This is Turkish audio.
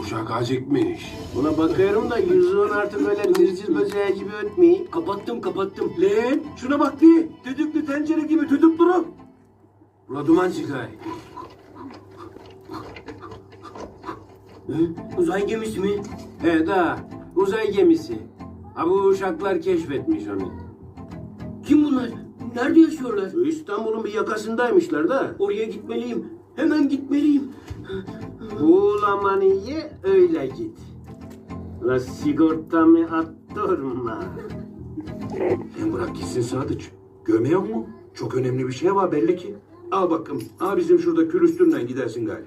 Uşak acıkmış. Buna bakıyorum da yüzüğün artık öyle mirciz böceği gibi ötmeyi. Kapattım kapattım. Lan şuna bak bir. Düdüklü tencere gibi tüdüp durun. Ula duman çıkar. Uzay gemisi mi? He da uzay gemisi. Ha bu uşaklar keşfetmiş onu. Kim bunlar? Nerede yaşıyorlar? İstanbul'un bir yakasındaymışlar da. Oraya gitmeliyim. Hemen gitmeliyim. Buğulamanı ye öyle git. La sigortamı attırma. Sen bırak gitsin Sadıç. Görmüyor mu? Çok önemli bir şey var belli ki. Al bakım. Al bizim şurada külüstürden gidersin gari.